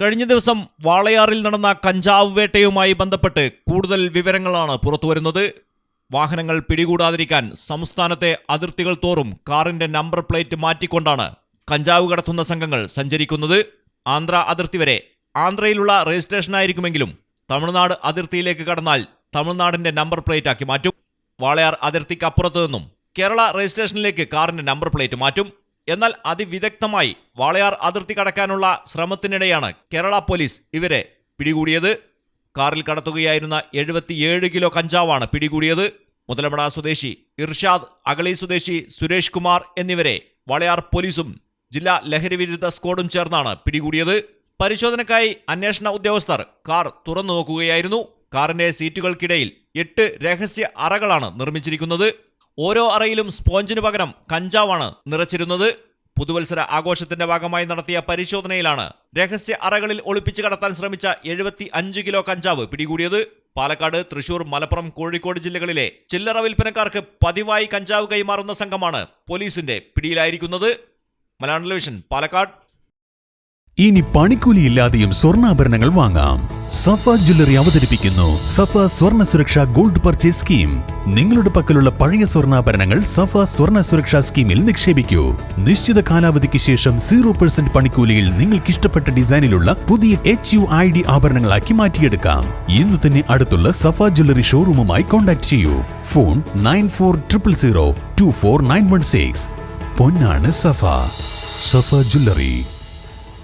കഴിഞ്ഞ ദിവസം വാളയാറിൽ നടന്ന കഞ്ചാവ് വേട്ടയുമായി ബന്ധപ്പെട്ട് കൂടുതൽ വിവരങ്ങളാണ് പുറത്തുവരുന്നത് വാഹനങ്ങൾ പിടികൂടാതിരിക്കാൻ സംസ്ഥാനത്തെ അതിർത്തികൾ തോറും കാറിന്റെ നമ്പർ പ്ലേറ്റ് മാറ്റിക്കൊണ്ടാണ് കഞ്ചാവ് കടത്തുന്ന സംഘങ്ങൾ സഞ്ചരിക്കുന്നത്. ആന്ധ്ര അതിർത്തി വരെ ആന്ധ്രയിലുള്ള രജിസ്ട്രേഷനായിരിക്കുമെങ്കിലും തമിഴ്നാട് അതിർത്തിയിലേക്ക് കടന്നാൽ തമിഴ്നാടിന്റെ നമ്പർ പ്ലേറ്റ് ആക്കി മാറ്റും. വാളയാർ അതിർത്തിക്കപ്പുറത്തു നിന്നും കേരള രജിസ്ട്രേഷനിലേക്ക് കാറിന്റെ നമ്പർ പ്ലേറ്റ് മാറ്റും. എന്നാൽ അതിവിദഗ്ധമായി വാളയാർ അതിർത്തി കടക്കാനുള്ള ശ്രമത്തിനിടെയാണ് കേരള പോലീസ് ഇവരെ പിടികൂടിയത്. കാറിൽ കടത്തുകയായിരുന്ന എഴുപത്തിയേഴ് കിലോ കഞ്ചാവാണ് പിടികൂടിയത്. മുതലമട സ്വദേശി ഇർഷാദ് അഗളി സ്വദേശി സുരേഷ് കുമാർ എന്നിവരെ വാളയാർ പോലീസും ജില്ലാ ലഹരിവിരുദ്ധ സ്ക്വാഡും ചേർന്നാണ് പിടികൂടിയത്. പരിശോധനയ്ക്കായി അന്വേഷണ ഉദ്യോഗസ്ഥർ കാർ തുറന്നു നോക്കുകയായിരുന്നു കാറിന്റെ സീറ്റുകൾക്കിടയിൽ എട്ട് രഹസ്യ അറകളാണ് നിർമ്മിച്ചിരിക്കുന്നത്. ഓരോ അറയിലും സ്പോഞ്ചിന് പകരം കഞ്ചാവാണ് നിറച്ചിരുന്നത്. പുതുവത്സര ആഘോഷത്തിന്റെ ഭാഗമായി നടത്തിയ പരിശോധനയിലാണ് രഹസ്യ അറകളിൽ ഒളിപ്പിച്ചു കടത്താൻ ശ്രമിച്ച എഴുപത്തി അഞ്ച് കിലോ കഞ്ചാവ് പിടികൂടിയത്. പാലക്കാട് തൃശൂർ മലപ്പുറം കോഴിക്കോട് ജില്ലകളിലെ ചില്ലറ വിൽപ്പനക്കാർക്ക് പതിവായി കഞ്ചാവ് കൈമാറുന്ന സംഘമാണ് പോലീസിന്റെ പിടിയിലായിരിക്കുന്നത്. മലയാളം ടെലിവിഷൻ പാലക്കാട്. ഇനി പണിക്കൂലിയില്ലാതെയും സ്വർണാഭരണങ്ങൾ വാങ്ങാം. സഫ ജ്വല്ലറി അവതരിപ്പിക്കുന്നു. സഫ സ്വർണ സുരക്ഷ ഗോൾഡ് പർച്ചേസ് സ്കീം. നിങ്ങളുടെ പക്കലുള്ള പഴയ സ്വർണാഭരണങ്ങൾ സഫ സ്വർണ സുരക്ഷാ സ്കീമിൽ നിക്ഷേപിക്കൂ. നിശ്ചിത കാലാവധിക്ക് ശേഷം സീറോ പെർസെന്റ് പണിക്കൂലിയിൽ നിങ്ങൾക്ക് ഇഷ്ടപ്പെട്ട ഡിസൈനിലുള്ള പുതിയ എച്ച് യു ഐ ഡി ആഭരണങ്ങളാക്കി മാറ്റിയെടുക്കാം. ഇന്ന് തന്നെ അടുത്തുള്ള സഫ ജ്വല്ലറി ഷോറൂമുമായി കോൺടാക്ട് ചെയ്യൂ. Phone nine four triple zero two four nine one six. പൊന്നാണ് Safa. Safa jewellery.